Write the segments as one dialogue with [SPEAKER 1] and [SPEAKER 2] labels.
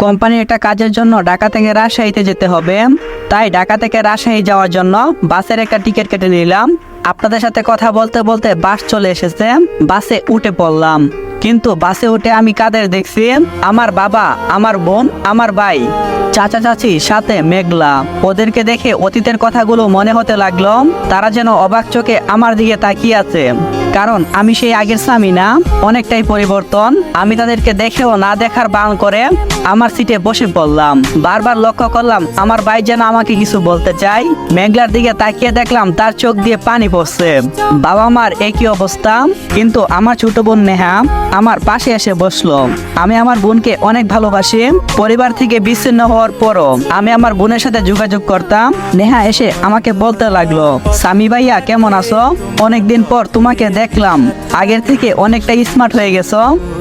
[SPEAKER 1] কোম্পানির একটা কাজের জন্য ঢাকা থেকে রাজশাহীতে যেতে হবে। তাই ঢাকা থেকে রাজশাহী যাওয়ার জন্য বাসের একটা টিকিট কেটে নিলাম। আপনাদের সাথে কথা বলতে বলতে বাস চলে এসেছে। বাসে উঠে পড়লাম। কিন্তু বাসে উঠে আমি কাদের দেখছি? আমার বাবা, আমার বোন, আমার ভাই। চাচা চাচি সাথে মেঘলা। ওদেরকে দেখে অতীতের কথাগুলো মনে হতে লাগল। তারা যেন অবাক চোখে আমার দিকে তাকিয়ে আছে। কারণ আমি সেই আগের স্বামী না। অনেকটাই পরিবর্তন। আমি তাদেরকে দেখেও না দেখার বান করে আমার সিটে বসে পড়লাম। বারবার লক্ষ্য করলাম আমার ভাই যেন আমাকে কিছু বলতে চাই মেঘলার দিকে তাকিয়ে দেখলাম তার চোখ দিয়ে পানি পড়ছে। বাবা মার একই অবস্থা। কিন্তু আমার ছোট বোন নেহা আমার পাশে এসে বসল। আমি আমার বোনকে অনেক ভালোবাসি। পরিবার থেকে বিচ্ছিন্ন হওয়ার পরও আমি আমার বোনের সাথে যোগাযোগ করতাম। নেহা এসে আমাকে বলতে লাগল, স্বামী ভাইয়া, কেমন আছো? অনেকদিন পর তোমাকে দেখলাম, আগের থেকে অনেকটা স্মার্ট হয়ে গেছ।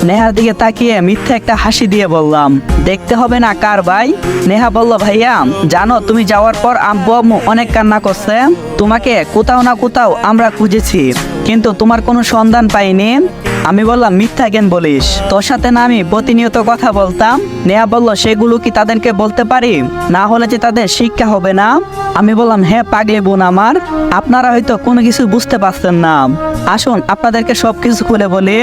[SPEAKER 1] নেহার দিকে তাকিয়ে মিথ্যা একটা হাসি দিয়ে বললাম, দেখতে হবে না কার ভাই? নেহা বলল, ভাইয়া, জানো, তুমি যাওয়ার পর আব্বু আম্মু অনেক কান্না করছে। তোমাকে কোথাও না কোথাও আমরা খুঁজেছি, কিন্তু তোমার কোনো সন্ধান পাইনি। আমি বললাম, মিথ্যা কেন বলিস? তোর সাথে না আমি প্রতিনিয়ত কথা বলতাম। নেহা বলল, সেগুলো কি তাদেরকে বলতে পারি? না হলে যে তাদের শিক্ষা হবে না? আমি বললাম হ্যাঁ পাগলে বোন আমার, আপনারা হয়তো কোনো কিছু বুঝতে পারছেন না। আসুন, আপনাদেরকে সবকিছু খুলে বলি।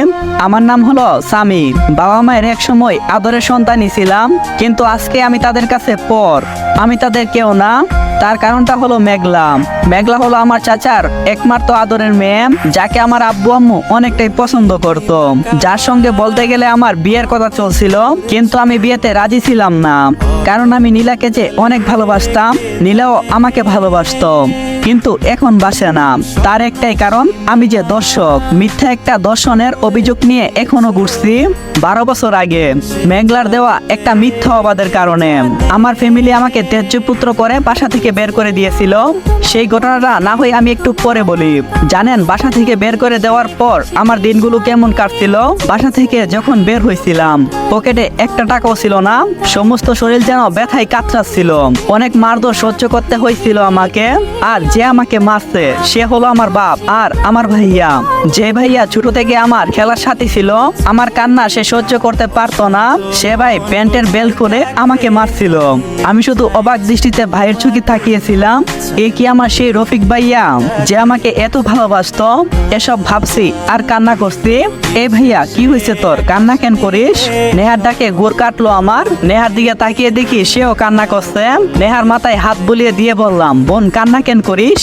[SPEAKER 1] আমার নাম হলো সামি বাবা মায়ের এক সময় আদরের সন্তানই ছিলাম, কিন্তু আজকে আমি তাদের কাছে পর। আমি তাদের কেউ না। তার কারণটা হলো মেঘলা। মেঘলা হলো আমার চাচার একমাত্র আদরের মেয়ে, যাকে আমার আব্বু আম্মু অনেকটাই পছন্দ করত। যার সঙ্গে বলতে গেলে আমার বিয়ের কথা চলছিল, কিন্তু আমি বিয়েতে রাজি ছিলাম না। কারণ আমি নীলাকে যে অনেক ভালোবাসতাম, নীলাও আমাকে ভালোবাসত। কিন্তু এখন বাসে না। তার একটাই কারণ, আমি যে দর্শক, মিথ্যা একটা দর্শনের অভিযোগ নিয়ে এখনও ঘুরছি বারো বছর আগে। মেঘলার দেওয়া একটা মিথ্যা অবাদের কারণে। আমার ফ্যামিলি আমাকে তেজ্য পুত্র করে বাসা থেকে বের করে দিয়েছিল। সেই ঘটনাটা না হয় আমি একটু পরে বলি। জানেন, বাসা থেকে বের করে দেওয়ার পর আমার দিনগুলো কেমন কাটছিল? বাসা থেকে যখন বের হয়েছিলাম, পকেটে একটা টাকাও ছিল না। সমস্ত শরীর যেন ব্যথায় কাতরাচ্ছিল। অনেক মারধর সহ্য করতে হয়েছিল আমাকে। আর যে আমাকে মারছে, সে হলো আমার বাপ আর আমার ভাইয়া। যে ভাইয়া ছোট থেকে আমার খেলার সাথী ছিল, আমার কান্না সে সহ্য করতে পারতো না। সে ভাই প্যান্টের বেল খুলে আমাকে মারছিল। আমি শুধু অবাক দৃষ্টিতে ভাইয়ের চোখে তাকিয়েছিলাম এ কি আমার সেই রফিক ভাইয়া যে আমাকে এত ভালোবাসতো? এসব ভাবছি, আর কান্না করছি। এ ভাইয়া, কি হয়েছে তোর? কান্না কেন করিস? নেহার ডাকে গোর কাটলো আমার। নেহার দিকে তাকিয়ে দেখি সেও কান্না করছে। নেহার মাথায় হাত বুলিয়ে দিয়ে বললাম, বোন, কান্না কেন করিস?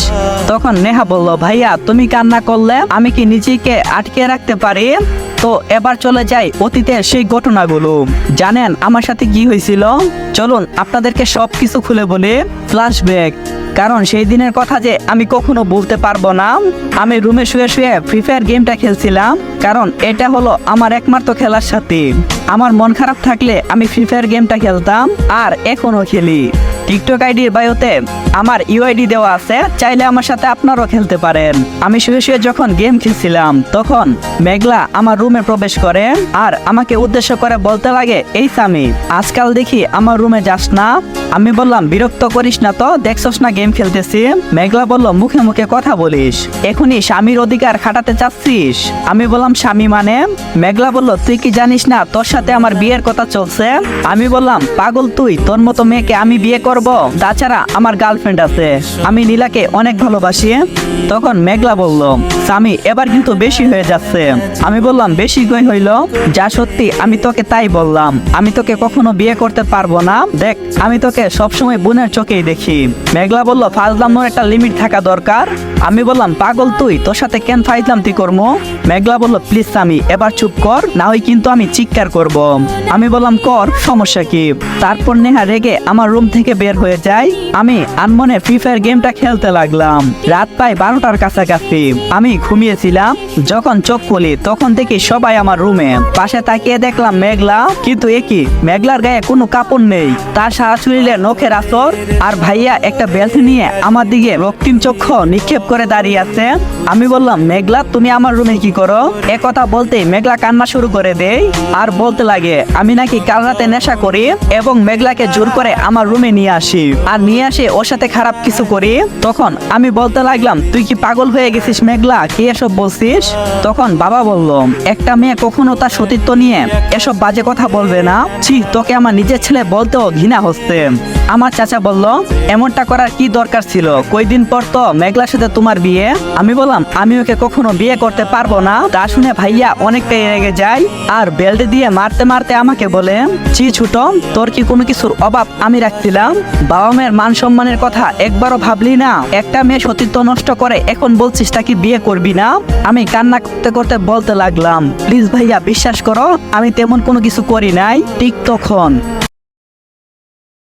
[SPEAKER 1] তখন নেহা বলল, ভাইয়া, তুমি কান্না করলে আমি কি নিজেকে আটকে রাখতে পারি? তো এবার চলে যাই অতীতের সেই ঘটনাগুলো। জানেন আমার সাথে কি হয়েছিল? চলুন আপনাদেরকে সবকিছু খুলে বলে। ফ্ল্যাশব্যাক কারণ সেই দিনের কথা যে আমি কখনো বলতে পারব না। আমি রুমে শুয়ে শুয়ে ফ্রি ফায়ার গেমটা খেলছিলাম, কারণ এটা হলো আমার একমাত্র খেলার সাথে। আমার মন খারাপ থাকলে আমি ফ্রি ফায়ার গেমটা খেলতাম আর এখনও খেলি। টিকটক আইডির বায়োতে আমার ইউআইডি দেওয়া আছে, চাইলে আমার সাথে আপনারাও খেলতে পারেন। আমি শুয়ে শুয়ে যখন গেম খেলছিলাম, তখন মেঘলা আমার রুমে প্রবেশ করে আর আমাকে উদ্দেশ্য করে বলতে লাগে, এই সামি আজকাল দেখি আমার রুমে যাস না। আমি বললাম, বিরক্ত করিস না তো, দেখছস না গেম খেলতেছি মেঘলা বলল, মুখে মুখে কথা বলিস। এখনই স্বামীর অধিকার খাটাতে চাচ্ছিস। আমি বললাম, স্বামী মানে? মেঘলা বলল, তুই কি জানিস না, তোর সাথে আমার বিয়ের কথা চলছে? আমি বললাম, পাগল তুই, তোর মতো মেয়েকে আমি বিয়ে করব? তাছাড়া আমার গার্লফ্রেন্ড আছে। আমি নীলাকে অনেক ভালোবাসি। তখন মেঘলা বলল, স্বামী, এবার কিন্তু বেশি হয়ে যাচ্ছে। আমি বললাম, বেশি কই হইল? যা সত্যি, আমি তোকে তাই বললাম। আমি তোকে কখনো বিয়ে করতে পারব না। দেখ, আমি তোকে সবসময় বোনের চোখেই দেখি। মেঘলা বলল, ফাজলামোর একটা লিমিট থাকা দরকার। আমি বললাম, পাগল তুই, তোর সাথে কেন ফাইজলাম তুই করব মেঘলা বলল, প্লিজ স্বামী, এবার চুপ কর, না হয় কিন্তু আমি চিৎকার করব। আমি বললাম, কর, সমস্যা কি? তারপর নেহা রেগে আমার রুম থেকে বের হয়ে যায়। আমি আনমনে ফ্রি ফায়ার গেমটা খেলতে লাগলাম। রাত প্রায় বারোটার কাছাকাছি। আমি ঘুমিয়েছিলাম। যখন চোখ খুলি, তখন দেখি সবাই আমার রুমে পাশে তাকিয়ে দেখলাম মেঘলা, কিন্তু একই মেঘলার গায়ে কোনো কাপড় নেই। তার সারা শরীরে নখের আসর, আর ভাইয়া একটা বেলসিন নিয়ে আমার দিকে রক্তিম চক্ষু নিক্ষেপ করে দাঁড়িয়ে আছে। আমি বললাম, মেঘলা, তুমি আমার রুমে কি করো? এ কথা বলতে মেঘলা কান্না শুরু করে দেয় আর বলতে লাগে, আমি নাকি কাল রাতে নেশা করি এবং মেঘলাকে জোর করে আমার রুমে নিয়ে আসি আর নিয়ে আসে ওর সাথে খারাপ কিছু করি। তখন আমি বলতে লাগলাম, তুই কি পাগল হয়ে গেছিস মেঘলা? কি এসব বলছিস? তখন বাবা বলল, একটা মেয়ে কখনো তার সতীত্ব নিয়ে এসব বাজে কথা বলবে না। ছি, তোকে আমার নিজের ছেলে বলতেও ঘৃণা হচ্ছে। আমার চাচা বলল, এমনটা করার কি দরকার ছিল। কয়দিন পর তো মেঘলার সাথে তোমার বিয়ে। আমি বললাম আমি ওকে কখনো বিয়ে করতে পারব না। তা শুনে ভাইয়া অনেকটাই রেগে যায় আর বেল্ট দিয়ে মারতে মারতে আমাকে বলে, ছি ছোট, তোর কি কোনো কিছুর অভাব আমি রাখছিলাম? বাবা মায়ের মান সম্মানের কথা একবারও ভাবলি না। একটা মেয়ে সতীত্ব নষ্ট করে এখন বলছিস তাকে বিয়ে করবি না? আমি কান্না করতে করতে বলতে লাগলাম, প্লিজ ভাইয়া, বিশ্বাস করো, আমি তেমন কোনো কিছু করি নাই, ঠিক তখন।